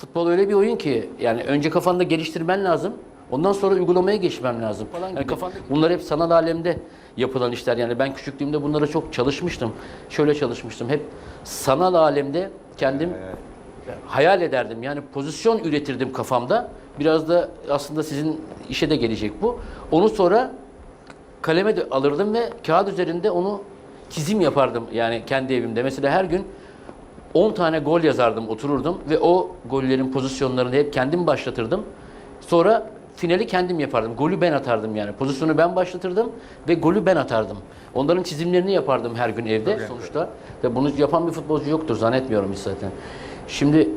Futbol öyle bir oyun ki yani önce kafanda geliştirmen lazım. Ondan sonra uygulamaya geçmem lazım falan. Yani kafanda bunlar hep sanal alemde yapılan işler. Yani ben küçüklüğümde bunlara çok çalışmıştım. Şöyle çalışmıştım. Hep sanal alemde kendim hayal ederdim. Yani pozisyon üretirdim kafamda. Biraz da aslında sizin işe de gelecek bu. Onu sonra kaleme de alırdım ve kağıt üzerinde onu çizim yapardım yani kendi evimde. Mesela her gün 10 tane gol yazardım, otururdum ve o gollerin pozisyonlarını hep kendim başlatırdım. Sonra finali kendim yapardım. Golü ben atardım yani. Pozisyonu ben başlatırdım ve golü ben atardım. Onların çizimlerini yapardım her gün evde sonuçta. Ve bunu yapan bir futbolcu yoktur zannetmiyorum hiç zaten. Şimdi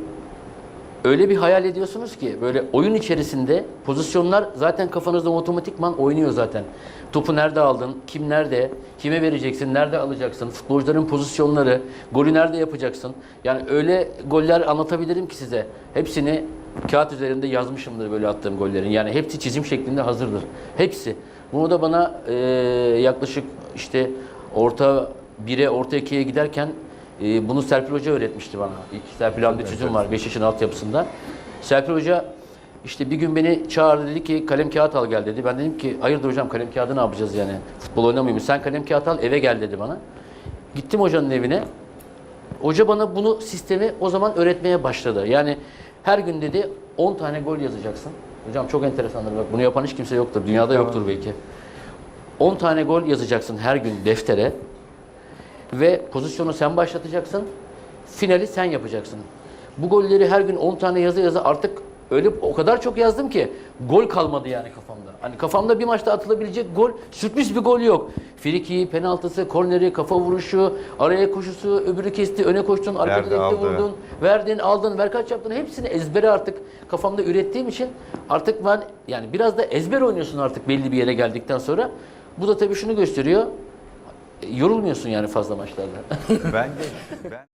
öyle bir hayal ediyorsunuz ki böyle oyun içerisinde pozisyonlar zaten kafanızda otomatikman oynuyor zaten. Topu nerede aldın, kim nerede, kime vereceksin, nerede alacaksın, futbolcuların pozisyonları, golü nerede yapacaksın. Yani öyle goller anlatabilirim ki size. Hepsini kağıt üzerinde yazmışımdır böyle attığım gollerin. Yani hepsi çizim şeklinde hazırdır. Hepsi. Bunu da bana eee, yaklaşık işte orta 1'e, orta 2'ye giderken ee, bunu Serpil Hoca öğretmişti bana. Serpil Hamdi Tüzün var Beşiktaş'ın altyapısında. Serpil Hoca işte bir gün beni çağırdı dedi ki kalem kağıt al gel dedi. Ben dedim ki hayırdır hocam kalem kağıdı ne yapacağız yani? Futbol oynamayayım. Sen kalem kağıt al eve gel dedi bana. Gittim hocanın evine. Hoca bana bunu sistemi o zaman öğretmeye başladı. Yani her gün dedi 10 tane gol yazacaksın. Hocam çok enteresandır bak bunu yapan hiç kimse yoktur. Dünyada yoktur belki. 10 tane gol yazacaksın her gün deftere ve pozisyonu sen başlatacaksın. Finali sen yapacaksın. Bu golleri her gün 10 tane yazı yazı artık öyle o kadar çok yazdım ki gol kalmadı yani kafamda. Hani kafamda bir maçta atılabilecek gol, sürpriz bir gol yok. Friki, penaltısı, korneri, kafa vuruşu, araya koşusu, öbürü kesti, öne koştun, arka direkte vurdun, verdin, aldın, ver kaç yaptın hepsini ezbere artık kafamda ürettiğim için artık ben yani biraz da ezber oynuyorsun artık belli bir yere geldikten sonra. Bu da tabii şunu gösteriyor. Yorulmuyorsun yani fazla maçlarda. Ben de ben